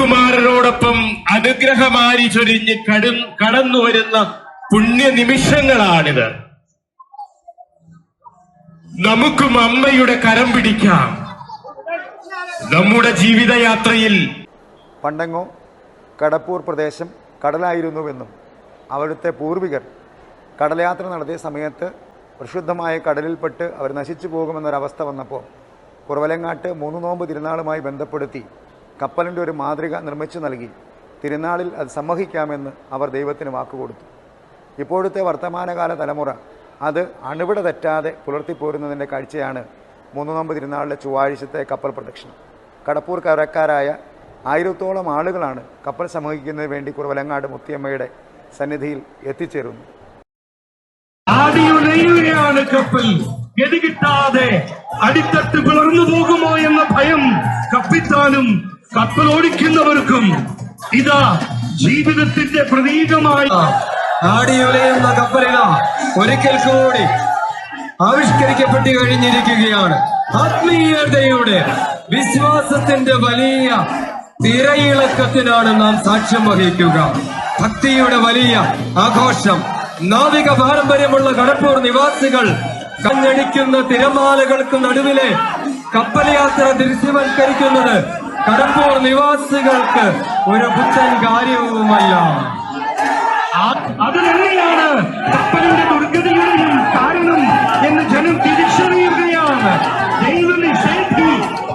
തിരുക്കുമാരനോടൊപ്പം അനുഗ്രഹമാരി ചൊരിഞ്ഞ് കടു കടന്നു വരുന്ന പുണ്യ നിമിഷങ്ങളാണിത് നമുക്കും അമ്മയുടെ കരം പിടിക്കാം. നമ്മുടെ ജീവിതയാത്രയിൽ പണ്ടെങ്ങോ കടപ്പൂർ പ്രദേശം കടലായിരുന്നുവെന്നും അവിടുത്തെ പൂർവികർ കടലയാത്ര നടത്തിയ സമയത്ത് പ്രശുദ്ധമായ കടലിൽപ്പെട്ട് അവർ നശിച്ചു പോകുമെന്നൊരവസ്ഥ വന്നപ്പോൾ കുറവലങ്ങാട്ട് മൂന്ന് നോമ്പ് തിരുനാളുമായി ബന്ധപ്പെടുത്തി കപ്പലിന്റെ ഒരു മാതൃക നിർമ്മിച്ചു നൽകി. തിരുനാളിൽ അത് സമ്മഹിക്കാമെന്ന് അവർ ദൈവത്തിന് വാക്കുകൊടുത്തു ഇപ്പോഴത്തെ വർത്തമാനകാല തലമുറ അത് അണുവിട തെറ്റാതെ പുലർത്തിപ്പോരുന്നതിന്റെ കാഴ്ചയാണ് മൂന്ന് നോമ്പ് തിരുനാളിലെ ചൊവ്വാഴ്ചത്തെ കപ്പൽ പ്രദക്ഷിണം. കടപ്പൂർ കരക്കാരായ ആയിരത്തോളം ആളുകളാണ് കപ്പൽ സമൂഹിക്കുന്നതിന് വേണ്ടി കുറവലങ്ങാട് മുത്തിയമ്മയുടെ സന്നിധിയിൽ എത്തിച്ചേരുന്നു കപ്പൽ ഗതി കിട്ടാതെ അടിത്തട്ട് പിളർന്നു പോകുമോ എന്ന ഭയം കപ്പിത്താനും കപ്പൽ ഓടിക്കുന്നവർക്കും ഇതാ ജീവിതത്തിന്റെ പ്രതീകമായി. ആടിയുലയുന്ന കപ്പലിത ഒരിക്കൽ കൂടി ആവിഷ്കരിക്കപ്പെട്ടു കഴിഞ്ഞിരിക്കുകയാണ്. ആത്മീയതയുടെ വിശ്വാസത്തിന്റെ വലിയ തിരയിളക്കത്തിനാണ് നാം സാക്ഷ്യം വഹിക്കുക. ഭക്തിയുടെ വലിയ ആഘോഷം നാവിക പാരമ്പര്യമുള്ള കടപ്പൂർ നിവാസികൾ കഞ്ഞടിക്കുന്ന തിരമാലകൾക്ക് നടുവിലെ കപ്പൽ യാത്ര ദൃശ്യവൽക്കരിക്കുന്നത് കടപ്പൂർ നിവാസികൾക്ക് ഒരു പുത്തൻ കാര്യവുമല്ല. അതിനെങ്ങനെയാണ് കപ്പലിന്റെ ദുർഗതിയുടെയും കാരണം എന്ന് ജനം തിരിച്ചറിയുകയാണ്. ദൈവനിഷേധി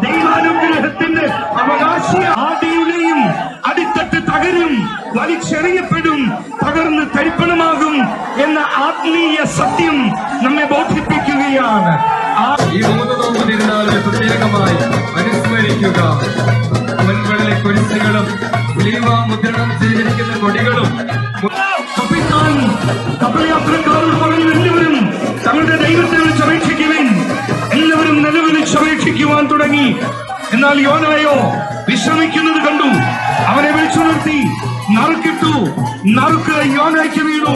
ദൈവാനുഗ്രഹത്തിന്റെ അവകാശി ആടിയുടെയും അടിത്തട്ട് തകരും വലിച്ചെറിയപ്പെടും തകർന്ന് ആത്മീയ സത്യം നമ്മെ ബോധിപ്പിക്കുകയാണ്. ഈ മൂന്ന് നോമ്പ് തിരുനാളിൽ പ്രത്യേകമായി അനുസ്മരിക്കുക. മുൻകളിലെ കുരിശുകളും ലീവ മുദ്രണം ചെയ്തിരിക്കുന്ന കൊടികളും കപ്പിത്താൻ കപ്പൽ യാത്രക്കാരോട് പറഞ്ഞു എല്ലാവരും തങ്ങളുടെ ദൈവത്തെ വിളിച്ച് എല്ലാവരും നിലവിളിച്ച് അപേക്ഷിക്കുവാൻ തുടങ്ങി. എന്നാൽ യോനായോ വിശ്രമിക്കുന്നത് കണ്ടു. അവനെ വിളിച്ചുണർത്തി നറുക്കിട്ടു. നറുക്ക് യോനായ്ക്ക് വീണു.